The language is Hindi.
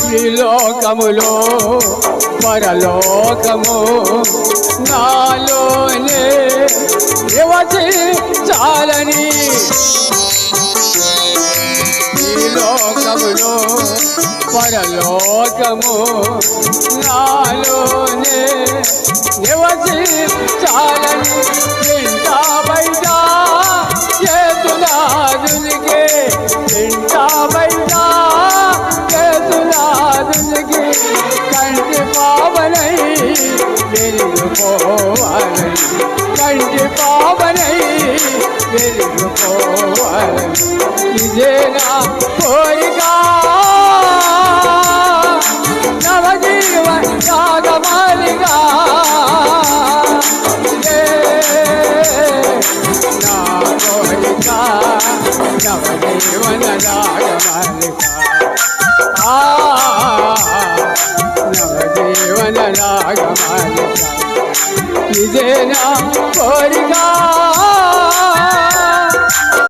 శ్రీలోకములో పరలోకము నాలోనే యువతి చాలని శ్రీలోకములో పరలోకము నాలోనే యువతి చాలని पावनै मेरी पोवानै कंज पावनै मेरी पोवानै तुझे ना कोई गा नवजीवन जागमालिका ना कोई गा नवजीवन जागमालिका রাগ নিজে না করি